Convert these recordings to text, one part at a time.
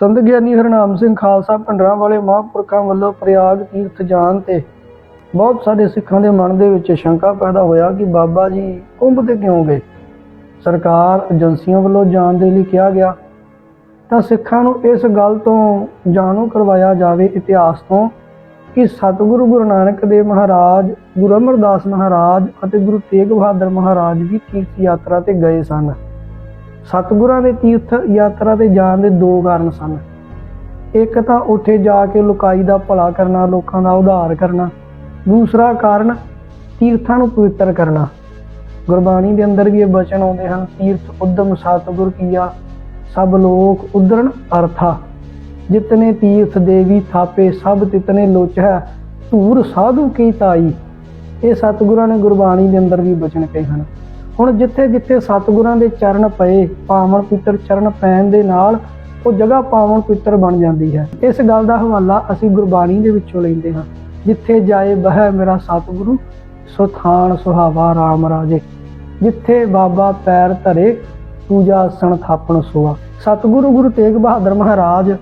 ਸੰਤ ਗਿਆਨੀ ਹਰਨਾਮ ਸਿੰਘ ਖਾਲਸਾ ਭੰਡਰਾਂ ਵਾਲੇ ਮਹਾਂਪੁਰਖਾਂ ਵੱਲੋਂ ਪ੍ਰਯਾਗ ਤੀਰਥ ਜਾਣ ਤੇ ਬਹੁਤ ਸਾਰੇ ਸਿੱਖਾਂ ਦੇ ਮਨ ਦੇ ਵਿੱਚ ਸ਼ੰਕਾ ਪੈਦਾ ਹੋਇਆ ਕਿ ਬਾਬਾ ਜੀ ਕੁੰਭ ਤੇ ਕਿਉਂ ਗਏ? ਸਰਕਾਰ ਏਜੰਸੀਆਂ ਵੱਲੋਂ ਜਾਣ ਦੇ ਲਈ ਕਿਹਾ ਗਿਆ। ਤਾਂ ਸਿੱਖਾਂ ਨੂੰ ਇਸ ਗੱਲ ਤੋਂ ਜਾਣੂ ਕਰਵਾਇਆ ਜਾਵੇ ਇਤਿਹਾਸ ਤੋਂ ਕਿ ਸਤਿਗੁਰੂ ਗੁਰੂ ਨਾਨਕ ਦੇਵ ਮਹਾਰਾਜ, ਗੁਰੂ ਅਮਰਦਾਸ ਮਹਾਰਾਜ ਅਤੇ ਗੁਰੂ ਤੇਗ ਬਹਾਦਰ ਮਹਾਰਾਜ ਵੀ ਤੀਰਥ ਯਾਤਰਾ ਤੇ ਗਏ ਸਨ। ਸਤਿਗੁਰਾਂ ਦੇ ਤੀਰਥ ਯਾਤਰਾ ਤੇ ਜਾਣ ਦੇ ਦੋ ਕਾਰਨ ਸਨ। ਇੱਕ ਤਾਂ ਉੱਥੇ ਜਾ ਕੇ ਲੋਕਾਈ ਦਾ ਭਲਾ ਕਰਨਾ, ਲੋਕਾਂ ਦਾ ਉਧਾਰ ਕਰਨਾ। ਦੂਸਰਾ ਕਾਰਨ, ਤੀਰਥਾਂ ਨੂੰ ਪਵਿੱਤਰ ਕਰਨਾ। ਗੁਰਬਾਣੀ ਦੇ ਅੰਦਰ ਵੀ ਇਹ ਬਚਨ ਆਉਂਦੇ ਹਨ, ਤੀਰਥ ਉਦਮ ਸਤਿਗੁਰ ਕੀਆ, ਸਭ ਲੋਕ ਉਦਰਨ ਅਰਥਾ। ਜਿਤਨੇ ਤੀਰਥ ਦੇਵੀ ਥਾਪੇ, ਸਭ ਤਿਤਨੇ ਲੋਚੈ, ਧੂਰ ਸਾਧੂ ਕੀ ਤਾਈ। ਇਹ ਸਤਿਗੁਰਾਂ ਨੇ ਗੁਰਬਾਣੀ ਦੇ ਅੰਦਰ ਵੀ ਬਚਨ ਕਹੇ ਹਨ। ਹੁਣ ਜਿੱਥੇ ਜਿੱਥੇ ਸਤਿਗੁਰਾਂ ਦੇ ਚਰਨ ਪਏ, ਪਾਵਨ ਪਿੱਤਰ ਚਰਨ ਪੈਣ ਦੇ ਨਾਲ ਉਹ ਜਗ੍ਹਾ ਪਾਵਨ ਪਿੱਤਰ ਬਣ ਜਾਂਦੀ ਹੈ। ਇਸ ਗੱਲ ਦਾ ਹਵਾਲਾ ਅਸੀਂ ਗੁਰਬਾਣੀ ਦੇ ਵਿੱਚੋਂ ਲੈਂਦੇ ਹਾਂ। ਜਿੱਥੇ ਜਾਏ ਬਹਿ ਮੇਰਾ ਸਤਿਗੁਰੂ, ਸੋ ਥਾਨ ਸੁਹਾਵਾ RAM ਰਾਜੇ। ਜਿੱਥੇ ਬਾਬਾ ਪੈਰ ਧਰੇ, ਪੂਜਾ ਸਣ ਥਾਪਣ ਸੋਆ। ਸਤਿਗੁਰੂ ਗੁਰੂ ਤੇਗ ਬਹਾਦਰ ਮਹਾਰਾਜ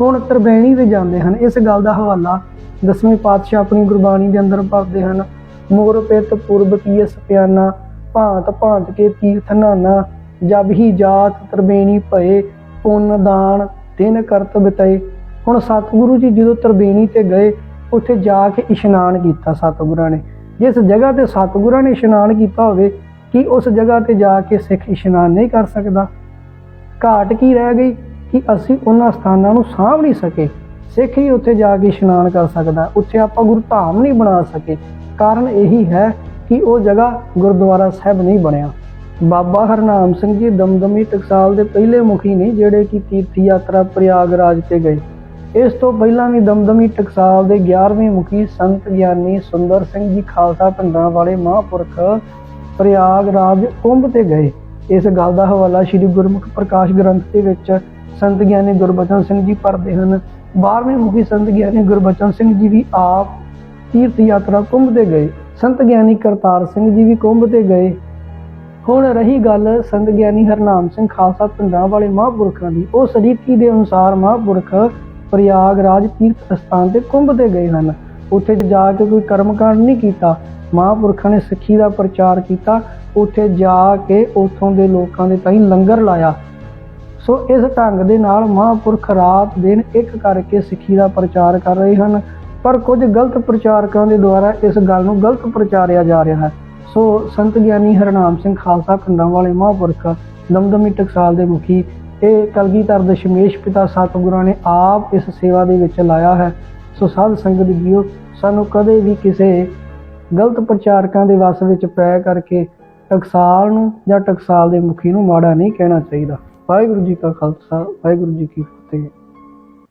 ਹੁਣ ਤਰਬੈਣੀ ਤੇ ਜਾਂਦੇ ਹਨ। ਇਸ ਗੱਲ ਦਾ ਹਵਾਲਾ ਦਸਵੇਂ ਪਾਤਸ਼ਾਹ ਆਪਣੀ ਗੁਰਬਾਣੀ ਦੇ ਅੰਦਰ ਭਰਦੇ ਹਨ। ਮੋਰ ਪਿਤ ਪੁਰਬ ਕੀ ਸਪਿਆਨਾ ਭਾਂਤ ਭਾਂਤ ਕੇ ਤੀਰਥ ਨਾਨਾ ਜਬ ਹੀ ਜਾਤ ਤਰਬੇਣੀ ਭਏ, ਪੁੰਨ ਦਾਨ ਤਿਨ ਕਰਤ ਬਿਤਏ। ਹੁਣ ਸਤਿਗੁਰੂ ਜੀ ਜਦੋਂ ਤਰਬੇਣੀ ਤੇ ਗਏ, ਉੱਥੇ ਜਾ ਕੇ ਇਸ਼ਨਾਨ ਕੀਤਾ ਸਤਿਗੁਰਾਂ ਨੇ। ਜਿਸ ਜਗ੍ਹਾ ਤੇ ਸਤਿਗੁਰਾਂ ਨੇ ਇਸ਼ਨਾਨ ਕੀਤਾ ਹੋਵੇ, ਕਿ ਉਸ ਜਗ੍ਹਾ ਤੇ ਜਾ ਕੇ ਸਿੱਖ ਇਸ਼ਨਾਨ ਨਹੀਂ ਕਰ ਸਕਦਾ? ਘਾਟ ਕੀ ਰਹਿ ਗਈ ਕਿ ਅਸੀਂ ਉਹਨਾਂ ਸਥਾਨਾਂ ਨੂੰ ਸਾਂਭ ਨਹੀਂ ਸਕੇ। ਸਿੱਖ ਹੀ ਉੱਥੇ ਜਾ ਕੇ ਇਸ਼ਨਾਨ ਕਰ ਸਕਦਾ। ਉੱਥੇ ਆਪਾਂ ਗੁਰੂ ਧਾਮ ਨਹੀਂ ਬਣਾ ਸਕੇ। ਕਾਰਨ ਇਹੀ ਹੈ ਕਿ ਉਹ ਜਗ੍ਹਾ ਗੁਰਦੁਆਰਾ ਸਾਹਿਬ ਨਹੀਂ ਬਣਿਆ। ਬਾਬਾ ਹਰਨਾਮ ਸਿੰਘ ਜੀ ਦਮਦਮੀ ਟਕਸਾਲ ਦੇ ਪਹਿਲੇ ਮੁਖੀ ਨੇ ਜਿਹੜੇ ਕਿ ਤੀਰਥ ਯਾਤਰਾ ਪ੍ਰਯਾਗਰਾਜ ਤੇ ਗਏ। ਇਸ ਤੋਂ ਪਹਿਲਾਂ ਵੀ ਦਮਦਮੀ ਟਕਸਾਲ ਦੇ 11ਵੇਂ ਮੁਖੀ ਸੰਤ ਗਿਆਨੀ ਸੁੰਦਰ ਸਿੰਘ ਜੀ ਖਾਲਸਾ ਪਿੰਡਾਂ ਵਾਲੇ ਮਹਾਂਪੁਰਖ ਪ੍ਰਯਾਗਰਾਜ ਕੁੰਭ ਤੇ ਗਏ। ਇਸ ਗੱਲ ਦਾ ਹਵਾਲਾ ਸ੍ਰੀ ਗੁਰਮੁਖ ਪ੍ਰਕਾਸ਼ ਗ੍ਰੰਥ ਦੇ ਵਿੱਚ ਸੰਤ ਗਿਆਨੀ ਗੁਰਬਚਨ ਸਿੰਘ ਜੀ ਭਰਦੇ ਹਨ। 12ਵੇਂ ਮੁਖੀ ਸੰਤ ਗਿਆਨੀ ਗੁਰਬਚਨ ਸਿੰਘ ਜੀ ਵੀ ਆਪ ਤੀਰਥ ਯਾਤਰਾ ਕੁੰਭ ਤੇ ਗਏ। ਸੰਤ ਗਿਆਨੀ ਕਰਤਾਰ ਸਿੰਘ ਜੀ ਵੀ ਕੁੰਭ ਤੇ ਗਏ। ਹੁਣ ਰਹੀ ਗੱਲ ਸੰਤ ਗਿਆਨੀ ਹਰਨਾਮ ਸਿੰਘ ਖਾਲਸਾ ਪੰਜਾਬ ਵਾਲੇ ਮਹਾਂਪੁਰਖਾਂ ਦੀ। ਉਸ ਸਰੀਕੀ ਦੇ ਅਨੁਸਾਰ ਮਹਾਂਪੁਰਖ ਪ੍ਰਯਾਗਰਾਜ ਤੀਰਥ ਸਥਾਨ ਤੇ ਕੁੰਭ ਤੇ ਗਏ ਹਨ। ਉੱਥੇ ਜਾ ਕੇ ਕੋਈ ਕਰਮਕਾਂਡ ਨਹੀਂ ਕੀਤਾ। ਮਹਾਂਪੁਰਖਾਂ ਨੇ ਸਿੱਖੀ ਦਾ ਪ੍ਰਚਾਰ ਕੀਤਾ। ਉੱਥੇ ਜਾ ਕੇ ਉਥੋਂ ਦੇ ਲੋਕਾਂ ਦੇ ਤਾਈਂ ਲੰਗਰ ਲਾਇਆ। ਸੋ ਇਸ ਢੰਗ ਦੇ ਨਾਲ ਮਹਾਂਪੁਰਖ ਰਾਤ ਦਿਨ ਇੱਕ ਕਰਕੇ ਸਿੱਖੀ ਦਾ ਪ੍ਰਚਾਰ ਕਰ ਰਹੇ ਹਨ। ਪਰ ਕੁਝ ਗਲਤ ਪ੍ਰਚਾਰਕਾਂ ਦੇ ਦੁਆਰਾ ਇਸ ਗੱਲ ਨੂੰ ਗਲਤ ਪ੍ਰਚਾਰਿਆ ਜਾ ਰਿਹਾ ਹੈ। ਸੋ ਸੰਤ ਗਿਆਨੀ ਹਰਨਾਮ ਸਿੰਘ ਖਾਲਸਾ ਪਿੰਡਾਂ ਵਾਲੇ ਮਹਾਂਪੁਰਖ ਦਮਦਮੀ ਟਕਸਾਲ ਦੇ ਮੁਖੀ ਇਹ ਕਲਗੀਧਰ ਦਸ਼ਮੇਸ਼ ਪਿਤਾ ਸਤਿਗੁਰਾਂ ਨੇ ਆਪ ਇਸ ਸੇਵਾ ਦੇ ਵਿੱਚ ਲਾਇਆ ਹੈ। ਸੋ ਸਾਧ ਸੰਗਤ ਜੀਓ, ਸਾਨੂੰ ਕਦੇ ਵੀ ਕਿਸੇ ਗਲਤ ਪ੍ਰਚਾਰਕਾਂ ਦੇ ਵਸ ਵਿੱਚ ਪੈ ਕਰਕੇ ਟਕਸਾਲ ਨੂੰ ਜਾਂ ਟਕਸਾਲ ਦੇ ਮੁਖੀ ਨੂੰ ਮਾੜਾ ਨਹੀਂ ਕਹਿਣਾ ਚਾਹੀਦਾ। ਵਾਹਿਗੁਰੂ ਜੀ ਕਾ ਖਾਲਸਾ, ਵਾਹਿਗੁਰੂ ਜੀ ਕੀ ਫਤਿਹ।